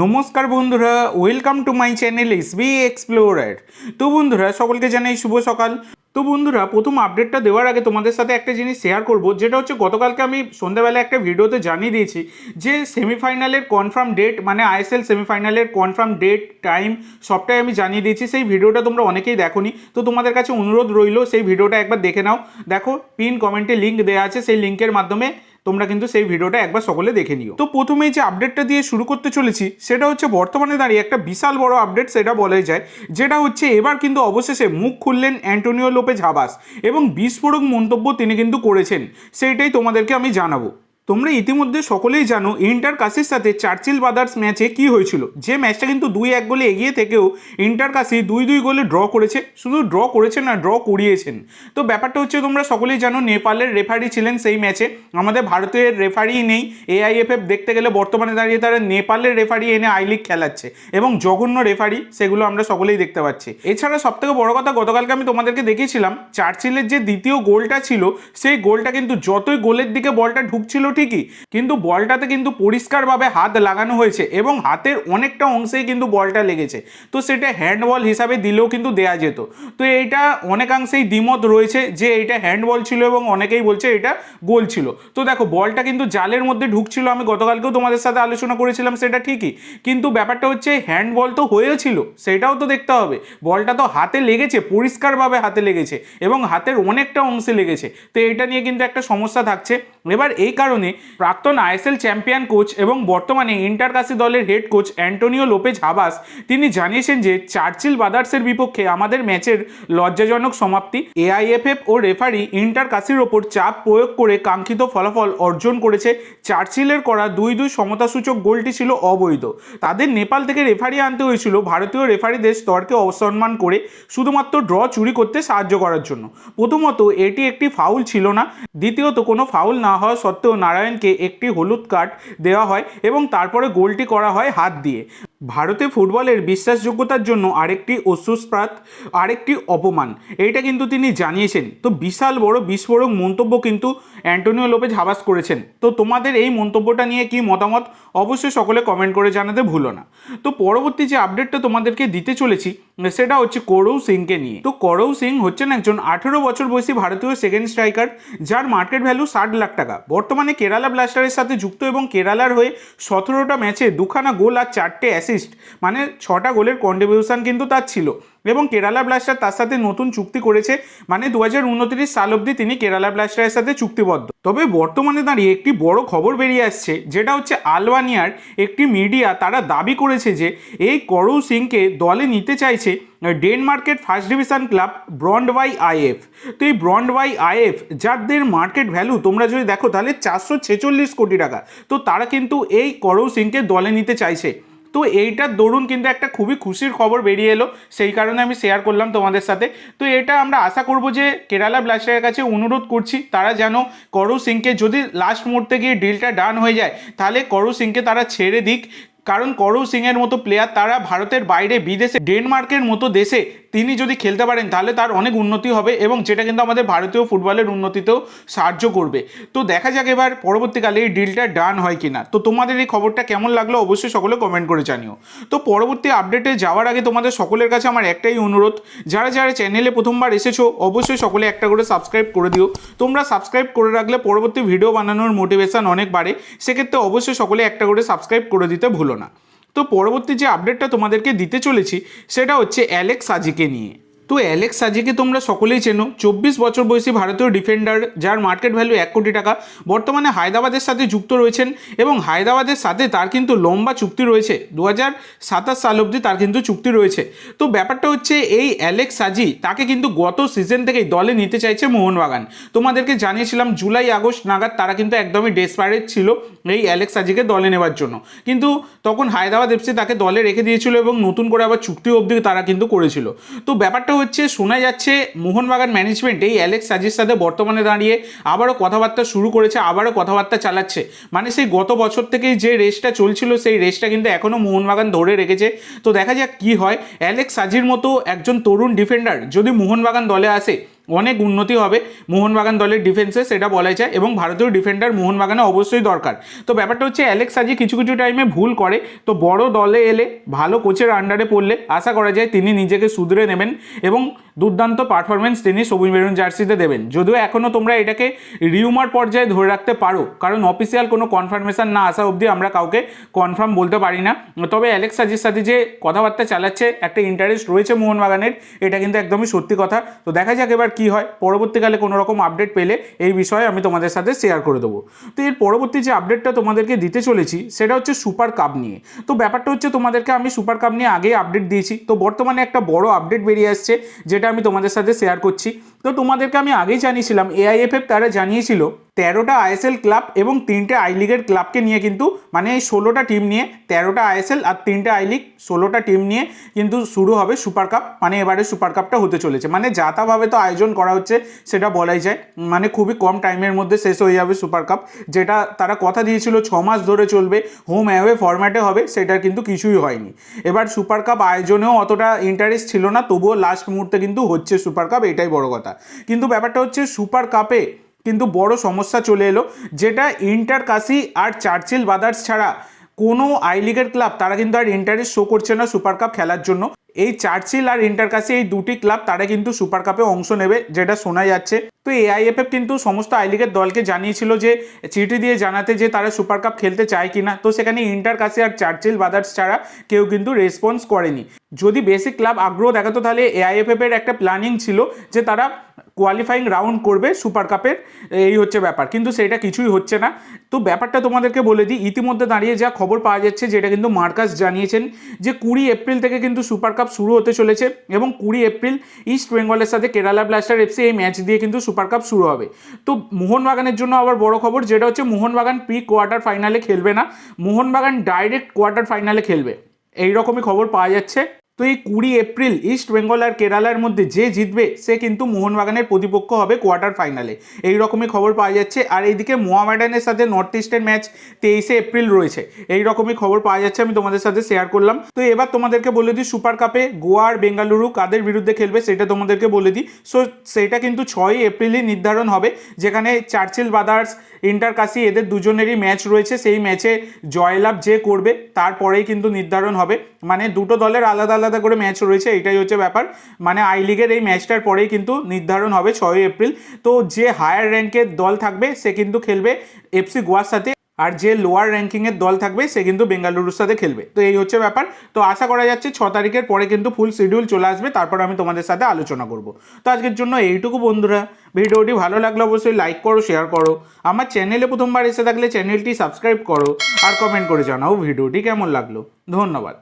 নমস্কার বন্ধুরা welcome to my channel S B explorer তো বন্ধুরা, সকলকে জানাই শুভ সকাল। তো বন্ধুরা, প্রথম আপডেটটা দেওয়ার আগে তোমাদের সাথে একটা জিনিস শেয়ার করব, যেটা হচ্ছে গতকালকে আমি সন্ধ্যাবেলা একটা ভিডিওতে জানিয়ে দিয়েছি যে সেমিফাইনালের কনফার্ম ডেট মানে আইএসএল সেমিফাইনালের কনফার্ম ডেট টাইম সবটাই আমি জানিয়ে দিয়েছি। সেই ভিডিওটা তোমরা অনেকেই দেখোনি, তো তোমাদের কাছে অনুরোধ রইল, সেই ভিডিওটা একবার দেখে নাও। দেখো পিন কমেন্টে লিঙ্ক দেওয়া আছে, সেই লিঙ্কের মাধ্যমে তোমরা কিন্তু সেই ভিডিওটা একবার সকলে দেখে নিও। তো প্রথমেই যে আপডেটটা দিয়ে শুরু করতে চলেছি, সেটা হচ্ছে বর্তমানে দাঁড়িয়ে একটা বিশাল বড় আপডেট সেটা বলাই যায়, যেটা হচ্ছে এবার কিন্তু অবশেষে মুখ খুললেন অ্যান্টোনিও লোপেজ হাবাস এবং বিস্ফোরক মন্তব্য তিনি কিন্তু করেছেন, সেইটাই তোমাদেরকে আমি জানাব। তোমরা ইতিমধ্যে সকলেই জানো ইন্টার কাশির সাথে চার্চিল ব্রাদার্স ম্যাচে কি হয়েছিল। যে ম্যাচটা কিন্তু দুই এক গোলে এগিয়ে থেকেও ইন্টার কাশি দুই দুই গোলে ড্র করেছে, শুধু ড্র করেছে না, ড্র করিয়েছেন। তো ব্যাপারটা হচ্ছে তোমরা সকলেই জানো নেপালের রেফারি ছিলেন সেই ম্যাচে। আমাদের ভারতের রেফারি নেই এআইএফএফ দেখতে গেলে বর্তমানে দাঁড়িয়ে তারা নেপালের রেফারি এনে আই লিগ খেলাচ্ছে এবং জঘন্য রেফারি, সেগুলো আমরা সকলেই দেখতে পাচ্ছি। এছাড়া সবথেকে বড় কথা, গতকালকে আমি তোমাদেরকে দেখিয়েছিলাম, চার্চিলের যে দ্বিতীয় গোলটা ছিল, সেই গোলটা কিন্তু যতই গোলের দিকে বলটা ঢুকছিল ঠিকই, কিন্তু বলটাতে কিন্তু পরিষ্কারভাবে হাত লাগানো হয়েছে এবং হাতের অনেকটা অংশেই কিন্তু বলটা লেগেছে। তো সেটা হ্যান্ডবল হিসাবে দিলেও কিন্তু দেয়া যেত। তো এইটা অনেকাংশেই দ্বিমত রয়েছে যে এইটা হ্যান্ডবল ছিল এবং অনেকেই বলছে এটা গোল ছিল। তো দেখো, বলটা কিন্তু জালের মধ্যে ঢুকছিল, আমি গতকালকেও তোমাদের সাথে আলোচনা করেছিলাম সেটা ঠিকই, কিন্তু ব্যাপারটা হচ্ছে হ্যান্ডবল তো হয়েছিল, সেটাও তো দেখতে হবে। বলটা তো হাতে লেগেছে, পরিষ্কারভাবে হাতে লেগেছে এবং হাতের অনেকটা অংশে লেগেছে। তো এটা নিয়ে কিন্তু একটা সমস্যা থাকছে। এবার এই কারণে প্রাক্তন আইএসএল চ্যাম্পিয়ন কোচ এবং বর্তমানে ইন্টারকাসি দলের head coach Antonio Lopez Habas, তিনি জানিয়েছেন যে চার্চিল ব্রাদার্সের বিপক্ষে আমাদের ম্যাচের লজ্জাজনক সমাপ্তি। এআইএফএফ ও রেফারি ইন্টারকাসির ওপর চাপ প্রয়োগ করে কাঙ্ক্ষিত ফলাফল অর্জন করেছে চার্চিলের করা দুই দুই সমতাসূচক গোলটি ছিল অবৈধ। তাদের নেপাল থেকে রেফারি আনতে হয়েছিল ভারতীয় রেফারিদের স্তরকে অসম্মান করে শুধুমাত্র ড্র চুরি করতে সাহায্য করার জন্য। প্রথমত, এটি একটি ফাউল ছিল না। দ্বিতীয়ত, কোনো ফাউল না হওয়া সত্ত্বেও নারায়ণকে একটি হলুদ কার্ড দেওয়া হয় এবং তারপরে গোলটি করা হয় হাত দিয়ে। ভারতে ফুটবলের বিশ্বাসযোগ্যতার জন্য আরেকটি অসুস্প্রাত, আরেকটি অপমান, এইটা কিন্তু তিনি জানিয়েছেন। তো বিশাল বড় বিস্ফোরক মন্তব্য কিন্তু অ্যান্টোনিও লোপেজ হাবাস করেছেন। তো তোমাদের এই মন্তব্যটা নিয়ে কি মতামত? অবশ্যই সকলে কমেন্ট করে জানাতে ভুলো না। তো পরবর্তী যে আপডেটটা তোমাদেরকে দিতে চলেছি সেটা হচ্ছে করৌ সিংকে নিয়ে। তো করৌ সিং হচ্ছেন একজন আঠেরো বছর বয়সী ভারতীয় সেকেন্ড স্ট্রাইকার যার মার্কেট ভ্যালু ষাট লাখ টাকা। বর্তমানে কেরালা ব্লাস্টারের সাথে যুক্ত এবং কেরালার হয়ে সতেরোটা ম্যাচে দুখানা গোল আর চারটে অ্যাসিস্ট মানে ছটা গোলের কন্ট্রিবিউশন কিন্তু তার ছিল। এবং কেরালা ব্লাস্টার তার সাথে নতুন চুক্তি করেছে। মানে দু হাজার উনত্রিশ সাল অবধি তিনি কেরালা ব্লাস্টারের সাথে চুক্তিবদ্ধ। তবে বর্তমানে দাঁড়িয়ে একটি বড় খবর বেরিয়ে আসছে, যেটা হচ্ছে আলবানিয়ার একটি মিডিয়া তারা দাবি করেছে যে, এই করৌ সিংকে দলে নিতে চাইছে ডেনমার্কের first division club Brondby IF. তো এই ব্রন্ড বাই আইএফ, যাদের মার্কেট ভ্যালু তোমরা যদি দেখো তাহলে চারশো ছেচল্লিশ কোটি টাকা। তো তারা কিন্তু এই করৌ সিংকে দলে নিতে চাইছে। তো এইটার দরুন কিন্তু একটা খুবই খুশির খবর বেরিয়ে এলো, সেই কারণে আমি শেয়ার করলাম তোমাদের সাথে। তো এটা আমরা আশা করব যে কেরালা ব্লাস্টারের কাছে অনুরোধ করছি, তারা যেন করু সিংকে যদি লাস্ট মুহূর্তে গিয়ে ডিলটা ডান হয়ে যায়, তাহলে করু সিংকে তারা ছেড়ে দিক। কারণ করৌ সিংয়ের মতো প্লেয়ার তারা ভারতের বাইরে, বিদেশে, ডেনমার্কের মতো দেশে তিনি যদি খেলতে পারেন, তাহলে তার অনেক উন্নতি হবে এবং যেটা কিন্তু আমাদের ভারতীয় ফুটবলের উন্নতিতেও সাহায্য করবে। তো দেখা যাক এবার পরবর্তীকালে এই ডিলটা ডান হয় কিনা। তো তোমাদের এই খবরটা কেমন লাগল অবশ্যই সকলে কমেন্ট করে জানিও। তো পরবর্তী আপডেটে যাওয়ার আগে তোমাদের সকলের কাছে আমার একটাই অনুরোধ, যারা যারা চ্যানেলে প্রথমবার এসেছ, অবশ্যই সকলে একটা করে সাবস্ক্রাইব করে দিও। তোমরা সাবস্ক্রাইব করে রাখলে পরবর্তী ভিডিও বানানোর মোটিভেশন অনেক বাড়ে, সেক্ষেত্রে অবশ্যই সকলে একটা করে সাবস্ক্রাইব করে দিতে ভুলো না। তো পরবর্তী যে আপডেটটা তোমাদেরকে দিতে চলেছি সেটা হচ্ছে অ্যালেক্স সাজিকে নিয়ে। তো অ্যালেক্স সাজিকে তোমরা সকলেই চেনো, চব্বিশ বছর বয়সী ভারতীয় ডিফেন্ডার যার মার্কেট ভ্যালু এক কোটি টাকা, বর্তমানে হায়দ্রাবাদের সাথে যুক্ত রয়েছেন এবং হায়দ্রাবাদের সাথে তার কিন্তু লম্বা চুক্তি রয়েছে। দু হাজার সাতাশ সাল অবধি তার কিন্তু চুক্তি রয়েছে। তো ব্যাপারটা হচ্ছে, এই অ্যালেক্স সাজি তাকে কিন্তু গত সিজন থেকেই দলে নিতে চাইছে মোহনবাগান। তোমাদেরকে জানিয়েছিলাম, জুলাই, আগস্ট নাগাদ তারা কিন্তু একদমই ডেসপারেট ছিল এই অ্যালেক্স সাজিকে দলে নেওয়ার জন্য। কিন্তু তখন হায়দ্রাবাদ এফসি তাকে দলে রেখে দিয়েছিল এবং নতুন করে আবার চুক্তি অবধি তারা কিন্তু করেছিল। তো ব্যাপারটা হচ্ছে, শোনা যাচ্ছে মোহনবাগান ম্যানেজমেন্ট এই অ্যালেক্স সাজির সাথে বর্তমানে দাঁড়িয়ে আবারও কথাবার্তা শুরু করেছে, আবারও কথাবার্তা চালাচ্ছে। মানে সেই গত বছর থেকেই যে রেসটা চলছিল, সেই রেসটা কিন্তু এখনও মোহনবাগান ধরে রেখেছে। তো দেখা যাক কি হয়। অ্যালেক্স সাজির মতো একজন তরুণ ডিফেন্ডার যদি মোহনবাগান দলে আসে অনেক উন্নতি হবে। মোহনবাগান দলের ডিফেন্সে সেটা বলা যায় এবং ভারতীয় ডিফেন্ডার মোহনবাগানে অবশ্যই দরকার। তো ব্যাপারটা হচ্ছে অ্যালেক্স আজি কিছু কিছু টাইমে ভুল করে। তো বড় দলে এলে, ভালো কোচের আন্ডারে পড়লে আশা করা যায় তিনি নিজেকে সুধরে নেবেন এবং দুর্দান্ত পারফরমেন্স তিনি সবুজ মেরুন জার্সিতে দেবেন। যদিও এখনও তোমরা এটাকে রিউমার পর্যায়ে ধরে রাখতে পারো, কারণ অফিসিয়াল কোনো কনফার্মেশন না আসা অবধি আমরা কাউকে কনফার্ম বলতে পারি না। তবে অ্যালেক্স আজির সাথে যে কথাবার্তা চালাচ্ছে, একটা ইন্টারেস্ট রয়েছে মোহনবাগানের, এটা কিন্তু একদমই সত্যি কথা। তো দেখা যাক এবার কি হয়। পরবর্তীকালে কোনো রকম আপডেট পেলে এই বিষয়ে আমি তোমাদের সাথে শেয়ার করে দেবো। তো এর পরবর্তী যে আপডেটটা তোমাদেরকে দিতে চলেছি, সেটা হচ্ছে সুপার কাপ নিয়ে। তো ব্যাপারটা হচ্ছে তোমাদেরকে আমি সুপার কাপ নিয়ে আগেই আপডেট দিয়েছি। তো বর্তমানে একটা বড় আপডেট বেরিয়ে আসছে, যেটা আমি তোমাদের সাথে শেয়ার করছি। তো তোমাদেরকে আমি আগেই জানিয়েছিলাম এআইএফএফ তারা জানিয়েছিল, তেরোটা আইএসএল ক্লাব এবং তিনটে আই লিগের ক্লাবকে নিয়ে কিন্তু মানে এই ষোলোটা টিম নিয়ে, তেরোটা আইএসএল আর তিনটে আই লিগ, ষোলোটা টিম নিয়ে কিন্তু শুরু হবে সুপার কাপ মানে এবারে সুপার কাপটা হতে চলেছে। মানে যাতাভাবে তো আয়োজন করা হচ্ছে, সেটা বলাই যায়। মানে খুবই কম টাইমের মধ্যে শেষ হয়ে যাবে সুপার কাপ, যেটা তারা কথা দিয়েছিল, ছ মাস ধরে চলবে, হোম অ্যাওয়ে ফরম্যাটে হবে, সেটা কিন্তু কিছুই হয়নি। এবার সুপার কাপ আয়োজনেও অতটা ইন্টারেস্ট ছিল না, তবুও লাস্ট মুহূর্তে কিন্তু হচ্ছে সুপার কাপ, এটাই বড় কথা। কিন্তু ব্যাপারটা হচ্ছে সুপার কাপে কিন্তু বড় সমস্যা চলে এলো, যেটা ইন্টার কাশি আর চার্চিল বাদার্স ছাড়া কোনো আই লিগের ক্লাব, তারা কিন্তু আর ইন্টারেস্ট শো করছে না সুপার কাপ খেলার জন্য। এই চার্চিল আর ইন্টার কাশি এই দুটি ক্লাব, তারা কিন্তু সুপার কাপে অংশ নেবে, যেটা শোনা যাচ্ছে। তো এআইএফএফ কিন্তু সমস্ত আই লিগের দলকে জানিয়েছিল যে, চিঠি দিয়ে জানাতে যে তারা সুপার কাপ খেলতে চায় কিনা তো সেখানে ইন্টারকাসি আর চার্চিল বাদার্স ছাড়া কেউ কিন্তু রেসপন্স করেনি। যদি বেসিক ক্লাব আগ্রহ দেখাতো তাহলে এআইএফএফ এর একটা প্ল্যানিং ছিল যে তারা কোয়ালিফাইং রাউন্ড করবে সুপার কাপের এই হচ্ছে ব্যাপার। কিন্তু সেটা কিছুই হচ্ছে না। তো ব্যাপারটা তোমাদেরকে বলে দিই। ইতিমধ্যে দাঁড়িয়ে যা খবর পাওয়া যাচ্ছে, যেটা কিন্তু মার্কাস জানিয়েছেন যে কুড়ি এপ্রিল থেকে কিন্তু সুপার কাপ শুরু হতে চলেছে এবং কুড়ি এপ্রিল ইস্ট বেঙ্গলের সাথে কেরালা ব্লাস্টার এফসি এই ম্যাচ দিয়ে কিন্তু সুপার কাপ শুরু হবে। তো মোহনবাগানের জন্য আবার বড় খবর, যেটা হচ্ছে মোহনবাগান প্রি কোয়ার্টার ফাইনালে খেলবে না, মোহনবাগান ডাইরেক্ট কোয়ার্টার ফাইনালে খেলবে। এইরকমই খবর পাওয়া যাচ্ছে। তো এই কুড়ি এপ্রিল ইস্ট বেঙ্গল আর কেরালার মধ্যে যে জিতবে, সে কিন্তু মোহনবাগানের প্রতিপক্ষ হবে কোয়ার্টার ফাইনালে। এই রকমই খবর পাওয়া যাচ্ছে। আর এইদিকে মোহামেডানের সাথে নর্থ ইস্টের ম্যাচ তেইশে এপ্রিল রয়েছে। এই রকমই খবর পাওয়া যাচ্ছে, আমি তোমাদের সাথে শেয়ার করলাম। তো এবার তোমাদেরকে বলে দিই, সুপার কাপে গোয়া আর বেঙ্গালুরু কাদের বিরুদ্ধে খেলবে সেটা তোমাদেরকে বলে দিই। সো সেটা কিন্তু ছয়ই এপ্রিলই নির্ধারণ হবে, যেখানে চার্চিল বাদার্স ইন্টার কাশি এদের দুজনেরই ম্যাচ রয়েছে। সেই ম্যাচে জয়লাভ যে করবে, তারপরেই কিন্তু নির্ধারণ হবে। মানে দুটো দলের আলাদা আলাদা আলাদা করে ম্যাচ রয়েছে, এটাই হচ্ছে ব্যাপার। মানে আই লিগের এই ম্যাচটার পরেই কিন্তু নির্ধারণ হবে ছয়ই এপ্রিল তো যে হায়ার র্যাঙ্কের দল থাকবে, সে কিন্তু খেলবে এফসি গোয়ার সাথে। আর যে লোয়ার র্যাঙ্কিংয়ের দল থাকবে, সে কিন্তু বেঙ্গালুরুর সাথে খেলবে। তো এই হচ্ছে ব্যাপার। তো আশা করা যাচ্ছে ছ তারিখের পরে কিন্তু ফুল শিডিউল চলে আসবে। তারপর আমি তোমাদের সাথে আলোচনা করব। তো আজকের জন্য এইটুকু বন্ধুরা। ভিডিওটি ভালো লাগলে অবশ্যই লাইক করো শেয়ার করো। আমার চ্যানেলে প্রথমবার এসে থাকলে চ্যানেলটি সাবস্ক্রাইব করো। আর কমেন্ট করে জানাও ভিডিওটি কেমন লাগল। ধন্যবাদ।